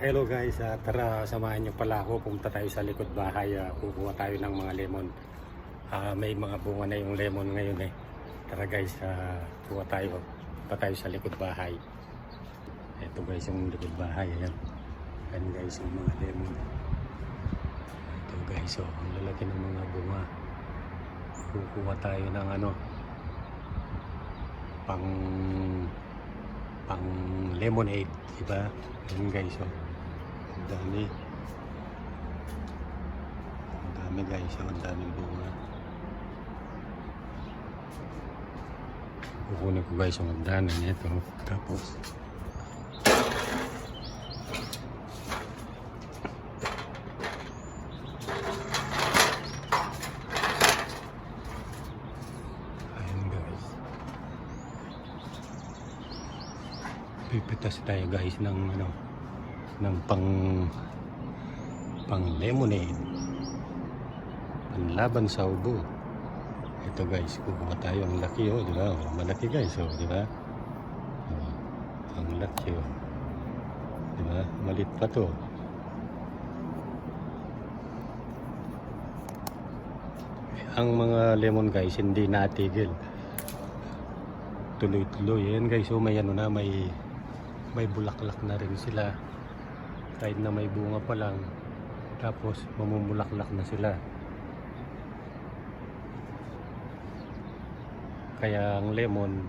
Hello guys, Ah, tara samahan niyo pala ako. Pumunta tayo sa likod bahay. Ah, kukuha tayo ng mga lemon. Ah, may mga bunga na yung lemon ngayon eh. Tara guys, ah, kuha tayo. Punta tayo sa likod bahay. Ito guys yung likod bahay. Ayan. Ayan guys yung mga lemon. Ito guys, oh, ang lalaki ng mga bunga. Kukuha tayo ng ano, pang pang lemonade, di ba? Yan guys, oh. Ang dami. Ang dami guys, oh. Ang daming bunga. Kukunin ko guys yung hagdanan nito. Tapos, ayun guys. Pipitas tayo guys ng ano ng pang pang lemonade. Panlaban sa ubo. Ito guys kukuha tayo. Ang laki oh di ba? Oh, malaki guys oh di ba? Oh, ang laki oh. Di malit pa to. Ang mga lemon guys hindi natigil. Tuloy-tuloy. Yan guys so may ano na may may bulaklak na rin sila. Kahit na may bunga pa lang tapos mamumulaklak na sila. Kaya ang lemon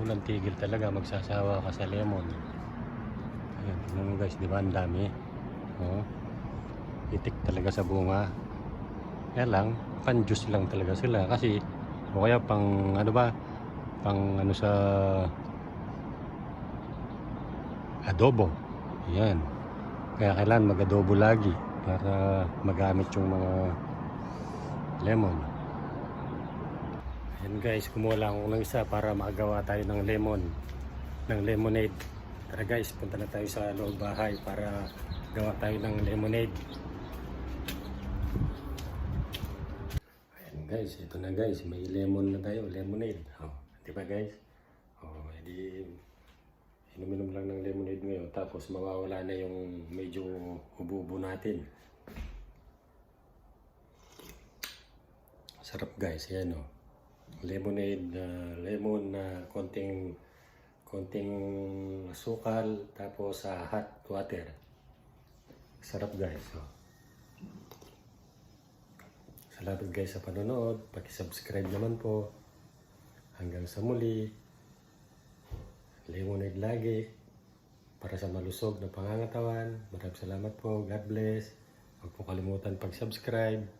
walang tigil talaga magsasawa ka sa lemon. Ayan tingnan mo guys di ba? Ang dami. Oh, itik talaga sa bunga. Kaya lang pan juice lang talaga sila. Kasi o kaya pang ano ba? Pang ano sa adobo. Yan. Kaya kailangan mag-adobo lagi para magamit yung mga lemon. Ayan guys, kumuha lang ako ng isa para makagawa tayo ng lemon, ng lemonade. Tara guys, punta na tayo sa loob bahay para gawa tayo ng lemonade. Ayan guys, ito na guys, may lemon na tayo, lemonade. Oh, di ba guys? Oh, edi inuminom lang ng lemonade ngayon tapos mawawala na yung medyo ububo natin. Sarap guys, yan oh. Lemonade, na lemon na konting konting sukal tapos sa hot water. Sarap guys. Oh. Salamat guys sa panonood. Paki-subscribe naman po. Hanggang sa muli. Lemonade lagi. Para sa malusog na pangangatawan. Maraming salamat po. God bless. Huwag po kalimutan pag-subscribe.